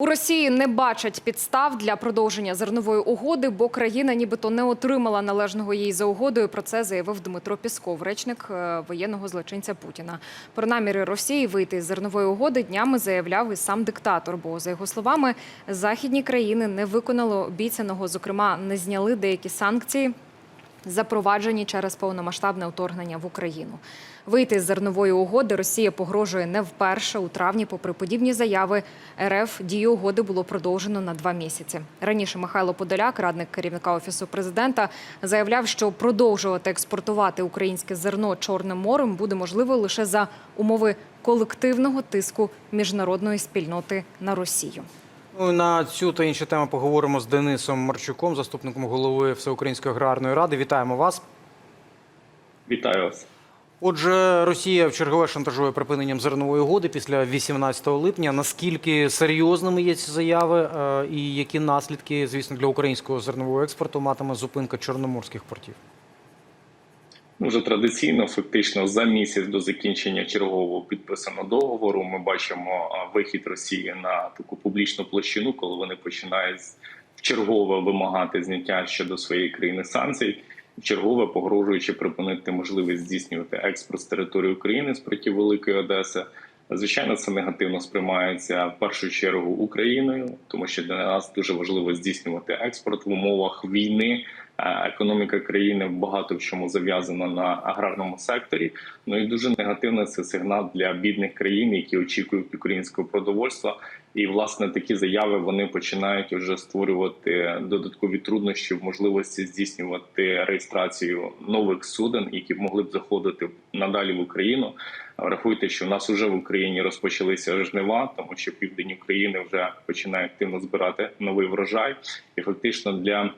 У Росії не бачать підстав для продовження зернової угоди, бо країна нібито не отримала належного їй за угодою. Про це заявив Дмитро Пісков, речник е, воєнного злочинця Путіна. Про наміри Росії вийти з зернової угоди днями заявляв і сам диктатор. Бо за його словами, західні країни не виконали обіцяного, зокрема, не зняли деякі санкції запроваджені через повномасштабне вторгнення в Україну. Вийти з зернової угоди Росія погрожує не вперше. У травні, попри подібні заяви, РФ дію угоди було продовжено на два місяці. Раніше Михайло Подоляк, радник керівника офісу президента, заявляв, що продовжувати експортувати українське зерно Чорним морем буде можливо лише за умови колективного тиску міжнародної спільноти на Росію. Ну, на цю та інші теми поговоримо з Денисом Марчуком, заступником голови Всеукраїнської аграрної ради. Вітаємо вас. Вітаю вас. Отже, Росія в чергове шантажує припиненням зернової угоди після 18 липня. Наскільки серйозними є ці заяви, е, і які наслідки, звісно, для українського зернового експорту матиме зупинка чорноморських портів? Ну, Вже традиційно, фактично, за місяць до закінчення чергового підписаного договору, ми бачимо вихід Росії на таку публічну площину, коли вони починають вчергове вимагати зняття щодо своєї країни санкцій, чергове погрожуючи припинити можливість здійснювати експорт з території України з проти Великої Одеси. Звичайно, це негативно сприймається в першу чергу Україною, тому що для нас дуже важливо здійснювати експорт в умовах війни. Економіка країни багато в чому зав'язана на аграрному секторі. Ну і дуже негативно це сигнал для бідних країн, які очікують українського продовольства. І власне такі заяви вони починають вже створювати додаткові труднощі в можливості здійснювати реєстрацію нових суден, які могли б заходити надалі в Україну. Врахуйте, що в нас вже в Україні розпочалися жнива, тому що південь України вже починає активно збирати новий врожай, і фактично для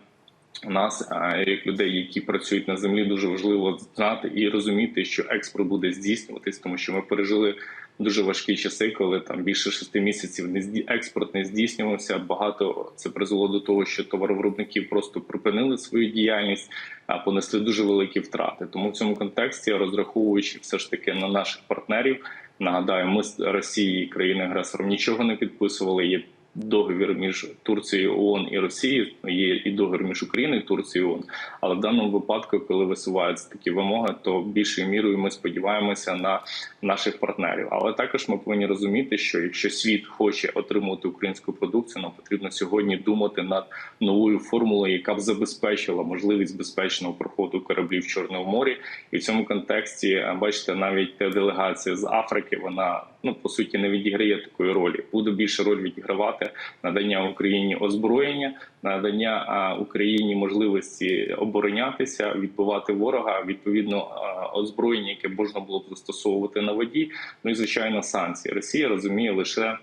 нас, як людей, які працюють на землі, дуже важливо знати і розуміти, що експорт буде здійснюватись, тому що ми пережили дуже важкі часи, коли там більше шести місяців не експорт не здійснювався. Багато це призвело до того, що товаровиробників просто припинили свою діяльність, а понесли дуже великі втрати. Тому в цьому контексті, розраховуючи все ж таки на наших партнерів, нагадаю, ми з Росії, країни агресором, нічого не підписували. Є договір між Турцією ООН і Росією. Є і договір між Україною і Турцією ООН. Але в даному випадку, коли висуваються такі вимоги, то більшою мірою ми сподіваємося на наших партнерів. Але також ми повинні розуміти, що якщо світ хоче отримувати українську продукцію, нам потрібно сьогодні думати над новою формулою, яка б забезпечила можливість безпечного проходу кораблів в Чорному морі. І в цьому контексті е, бачите, навіть делегація з Африки вона ну по суті не відіграє такої ролі. Буде більше роль відігравати надання Україні озброєння, надання Україні можливості оборонятися, відбивати ворога, відповідно озброєння, яке можна було б застосовувати на воді. Ну і звичайно, санкції. Росія розуміє лише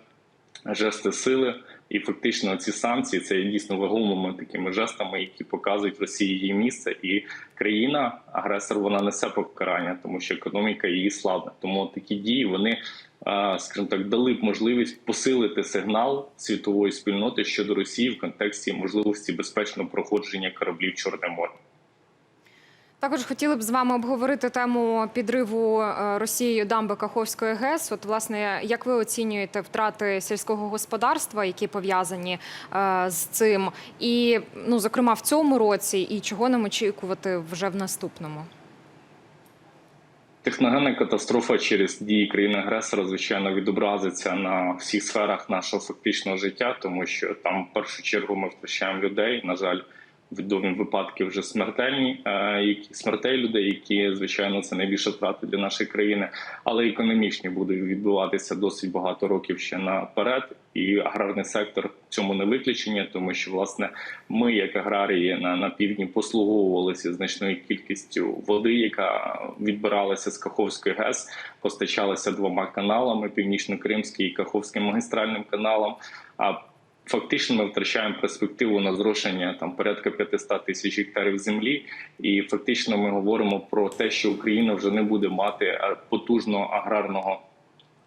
жести сили. І фактично ці санкції це дійсно вагомими такими жестами, які показують Росії її місце, і країна агресор вона несе покарання, тому що економіка її слабна. Тому такі дії вони, скажімо так, дали б можливість посилити сигнал світової спільноти щодо Росії в контексті можливості безпечного проходження кораблів Чорне море. Також хотіли б з вами обговорити тему підриву е, Росією дамби Каховської ГЕС. От, власне, як ви оцінюєте втрати сільського господарства, які пов'язані е, з цим, і ну зокрема в цьому році, і чого нам очікувати вже в наступному? Техногенна катастрофа через дії країни-агресора, звичайно, відобразиться на всіх сферах нашого фактичного життя, тому що там в першу чергу ми втрачаємо людей. На жаль, відомі випадки вже смертельні, е, які смертей людей, які звичайно це найбільша втрата для нашої країни, але економічні будуть відбуватися досить багато років ще наперед. І аграрний сектор в цьому не виключення, тому що власне ми, як аграрії, на, на півдні послуговувалися значною кількістю води, яка відбиралася з Каховської ГЕС, постачалася двома каналами: північно-кримський і Каховським магістральним каналом. А Фактично, ми втрачаємо перспективу на зрошення там порядка 500 тисяч гектарів землі, і фактично ми говоримо про те, що Україна вже не буде мати потужного аграрного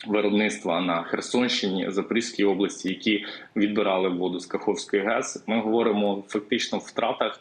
виробництва на Херсонщині, Запорізькій області, які відбирали воду з Каховської ГЕС. Ми говоримо фактично в втратах.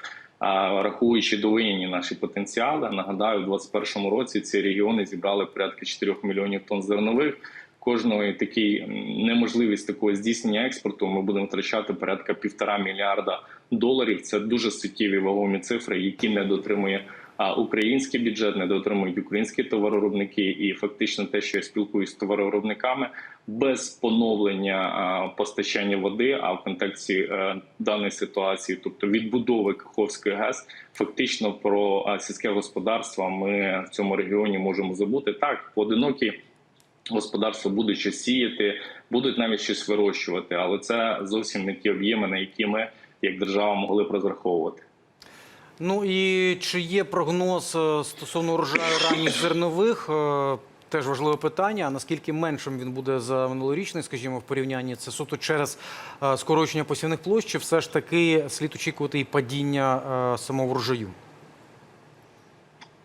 Рахуючи довоєнні наші потенціали, нагадаю, у 2021 році ці регіони зібрали порядка 4 мільйонів тонн зернових. Кожної такий м, неможливість такого здійснення експорту ми будемо втрачати порядка півтора мільярда доларів. Це дуже суттєві вагомі цифри, які не дотримує а, український бюджет, не дотримують українські товаровиробники. І фактично те, що я спілкуюся з товаровиробниками, без поновлення постачання води, а в контексті е, даної ситуації, тобто відбудови Каховської ГЕС, фактично про сільське господарство ми в цьому регіоні можемо забути. Так, поодинокі господарства будуть щось сіяти, будуть навіть щось вирощувати, але це зовсім не ті об'єми, на які ми як держава могли б розраховувати. Ну і чи є прогноз е, стосовно урожаю ранніх зернових? Е, Теж важливе питання. А наскільки меншим він буде за минулорічний, скажімо, в порівнянні це суто через е, скорочення посівних площ, чи все ж таки слід очікувати і падіння самого врожаю?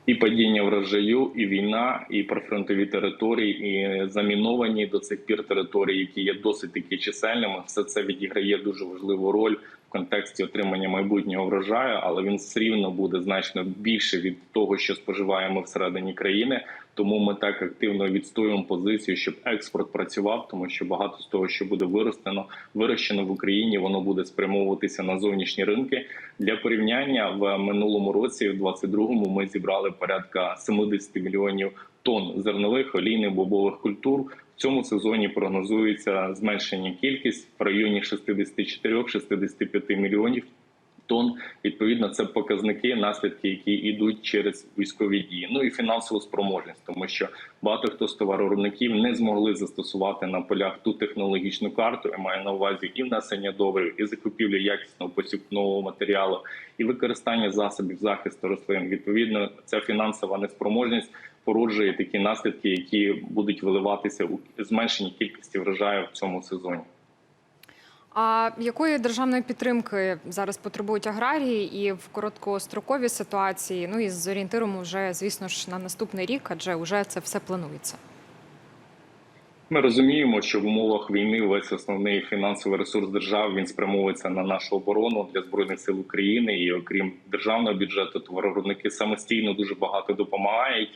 І падіння врожаю, і війна, і прифронтові території, і заміновані до цих пір території, які є досить такі чисельними. Все це відіграє дуже важливу роль контексті отримання майбутнього врожаю, але він все рівно буде значно більше від того, що споживаємо всередині країни. Тому ми так активно відстоюємо позицію, щоб експорт працював, тому що багато з того, що буде виростено, вирощено в Україні, воно буде спрямовуватися на зовнішні ринки. Для порівняння в минулому році, в 22-му, ми зібрали порядка 70 мільйонів тонн зернових олійних бобових культур. В цьому сезоні прогнозується зменшення кількість в районі 64-65 мільйонів тонн. Відповідно, це показники, наслідки, які йдуть через військові дії. Ну і фінансову спроможність, тому що багато хто з товаровиробників не змогли застосувати на полях ту технологічну карту. Я маю на увазі і внесення добрив, і закупівлю якісного посівного матеріалу, і використання засобів захисту рослин. Відповідно, ця фінансова неспроможність породжує такі наслідки, які будуть виливатися у зменшенні кількості врожаю в цьому сезоні. А якої державної підтримки зараз потребують аграрії і в короткостроковій ситуації? Ну і з орієнтиром вже, звісно ж, на наступний рік, адже вже це все планується. Ми розуміємо, що в умовах війни весь основний фінансовий ресурс держави він спрямовується на нашу оборону для збройних сил України. І окрім державного бюджету, товаровиробники самостійно дуже багато допомагають.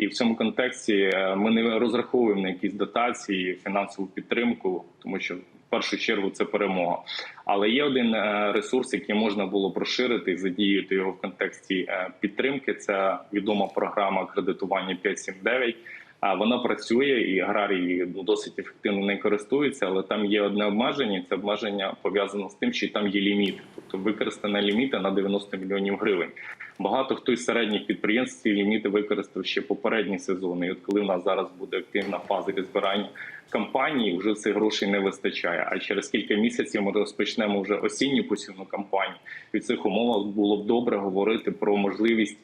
І в цьому контексті е, ми не розраховуємо на якісь дотації, фінансову підтримку, тому що в першу чергу це перемога. Але є один е, ресурс, який можна було б розширити і задіяти його в контексті е, підтримки. Це відома програма кредитування 579. А вона працює і аграрії ну, досить ефективно не користуються, але там є одне обмеження. Це обмеження пов'язано з тим, що там є ліміт, тобто використана ліміта на 90 мільйонів гривень. Багато хто із середніх підприємств ці ліміти використав ще попередні сезони. І от коли в нас зараз буде активна фаза збирання кампанії, вже цих грошей не вистачає. А через кілька місяців ми розпочнемо вже осінню посівну кампанію. І в цих умовах було б добре говорити про можливість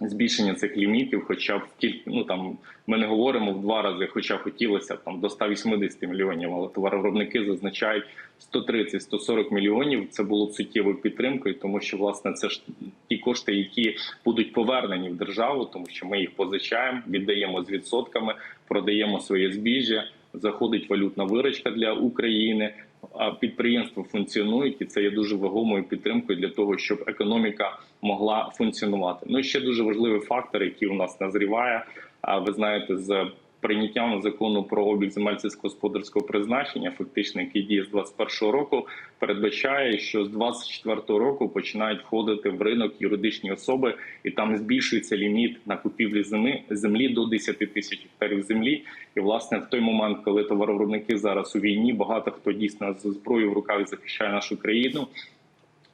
збільшення цих лімітів, хоча б кіль... ну там ми не говоримо в два рази, хоча хотілося б там до 180 мільйонів, але товаровиробники зазначають 130-140 мільйонів. Це було б суттєвою підтримкою, тому що власне це ж ті кошти, які будуть повернені в державу, тому що ми їх позичаємо, віддаємо з відсотками, продаємо своє збіжжя. Заходить валютна виручка для України. А підприємства функціонують, і це є дуже вагомою підтримкою для того, щоб економіка могла функціонувати. Ну і ще дуже важливий фактор, який у нас назріває. А ви знаєте, з прийняттям закону про обіг земель сільськогосподарського призначення, фактично, який діє з 21 року, передбачає, що з 24 року починають входити в ринок юридичні особи, і там збільшується ліміт на купівлі землі землі до 10 тисяч гектарів землі. І власне в той момент, коли товаровиробники зараз у війні, багато хто дійсно з зброєю в руках захищає нашу країну.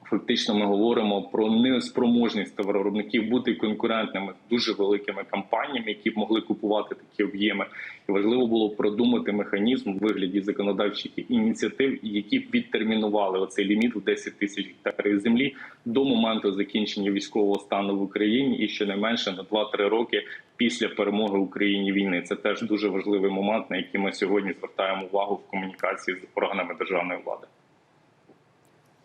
Фактично, ми говоримо про неспроможність товаровиробників бути конкурентними з дуже великими компаніями, які б могли купувати такі об'єми. І важливо було продумати механізм у вигляді законодавчих ініціатив, які б відтермінували оцей ліміт в 10 тисяч гектарів землі до моменту закінчення військового стану в Україні, і щонайменше на 2-3 роки після перемоги Україні війни. Це теж дуже важливий момент, на який ми сьогодні звертаємо увагу в комунікації з органами державної влади.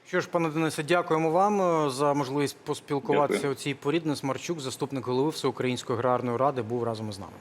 Що ж, пане Денисе, дякуємо вам е, за можливість поспілкуватися Дякую. у цій порі. Денис Марчук, заступник голови Всеукраїнської аграрної ради, був разом із нами.